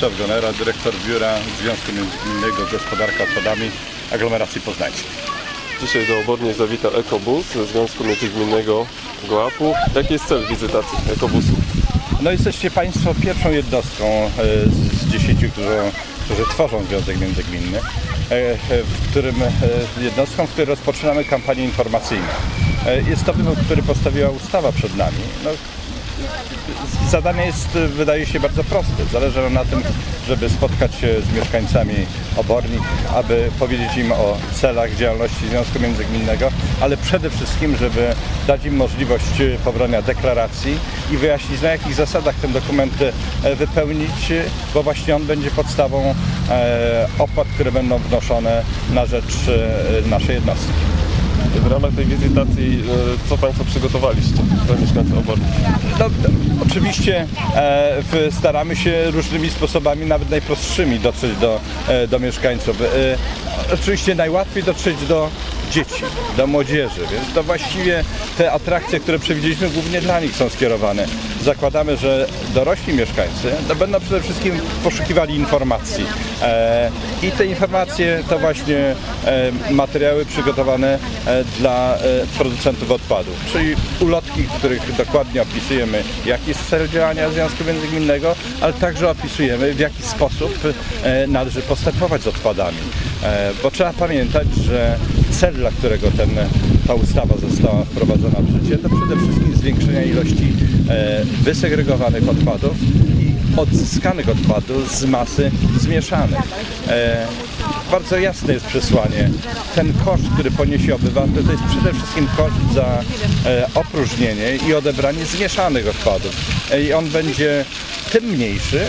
Czerwonera, dyrektor Biura Związku Międzygminnego Gospodarka Odpadami Aglomeracji Poznańskiej. Dzisiaj do Obornej zawita Ekobus ze Związku Międzygminnego Gołapu. Jaki jest cel wizytacji Ekobusu? No jesteście Państwo pierwszą jednostką e, z dziesięciu, którzy, którzy tworzą Związek Międzygminny, e, e, w którym jednostką, w której rozpoczynamy kampanię informacyjną. Jest to wymóg, który postawiła ustawa przed nami. No, zadanie jest, wydaje się, bardzo proste. Zależy nam na tym, żeby spotkać się z mieszkańcami Oborni, aby powiedzieć im o celach działalności Związku Międzygminnego, ale przede wszystkim, żeby dać im możliwość pobrania deklaracji i wyjaśnić, na jakich zasadach ten dokument e, wypełnić, bo właśnie on będzie podstawą e, opłat, które będą wnoszone na rzecz naszej jednostki. W ramach tej wizytacji e, co Państwo przygotowaliście dla mieszkańców Oborni? No, oczywiście e, staramy się różnymi sposobami, nawet najprostszymi, dotrzeć do, e, do mieszkańców. E, oczywiście najłatwiej dotrzeć do dzieci, do młodzieży, więc to właściwie te atrakcje, które przewidzieliśmy, głównie dla nich są skierowane. Zakładamy, że dorośli mieszkańcy no, będą przede wszystkim poszukiwali informacji. E, I te informacje to właśnie e, materiały przygotowane e, dla e, producentów odpadów, czyli ulotki, w których dokładnie opisujemy, jaki jest cel działania Związku Międzygminnego, ale także opisujemy, w jaki sposób e, należy postępować z odpadami. E, Bo trzeba pamiętać, że cel, dla którego ten, ta ustawa została wprowadzona w życie, to przede wszystkim zwiększenie ilości e, wysegregowanych odpadów i odzyskanych odpadów z masy zmieszanych. E, Bardzo jasne jest przesłanie. Ten koszt, który poniesie obywatel, to jest przede wszystkim koszt za e, opróżnienie i odebranie zmieszanych odpadów. E, I on będzie tym mniejszy,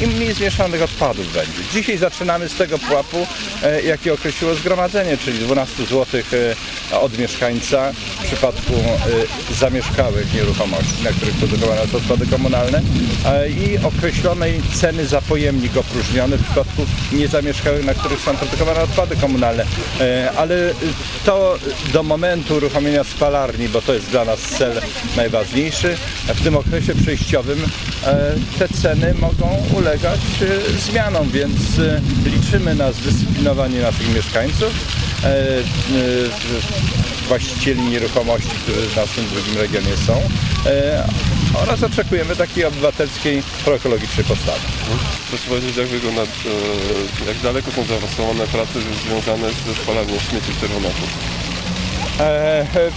im mniej zmieszanych odpadów będzie. Dzisiaj zaczynamy z tego pułapu, e, jaki określiło zgromadzenie, czyli 12 zł e, od mieszkańca w przypadku e, zamieszkałych nieruchomości, na których produkowane są odpady komunalne i określonej ceny za pojemnik opróżniony w przypadku niezamieszkałych, na których są produkowane odpady komunalne. Ale to do momentu uruchomienia spalarni, bo to jest dla nas cel najważniejszy, w tym okresie przejściowym te ceny mogą ulegać e, zmianom, więc e, liczymy na zdyscyplinowanie naszych mieszkańców, e, e, właścicieli nieruchomości, którzy w naszym drugim regionie są e, oraz oczekujemy takiej obywatelskiej, proekologicznej postawy. Proszę powiedzieć, jak wygląda, jak daleko są zaawansowane prace związane ze spalarnią śmieci w Czerwonaku? E, e,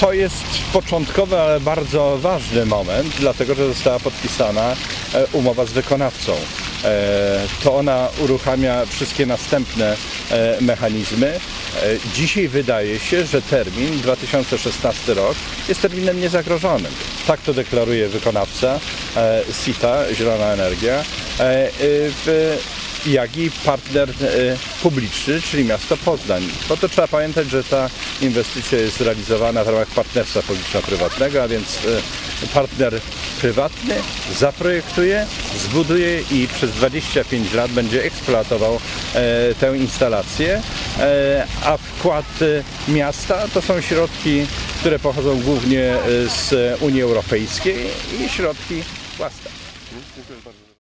To jest początkowy, ale bardzo ważny moment, dlatego że została podpisana e, umowa z wykonawcą. To ona uruchamia wszystkie następne mechanizmy. Dzisiaj wydaje się, że termin 2016 rok jest terminem niezagrożonym. Tak to deklaruje wykonawca SITA, Zielona Energia. Jak i partner e, publiczny, czyli miasto Poznań. Bo to trzeba pamiętać, że ta inwestycja jest realizowana w ramach partnerstwa publiczno-prywatnego, a więc e, partner prywatny zaprojektuje, zbuduje i przez 25 lat będzie eksploatował e, tę instalację, a wkład miasta to są środki, które pochodzą głównie z Unii Europejskiej i środki własne. Dziękuję bardzo.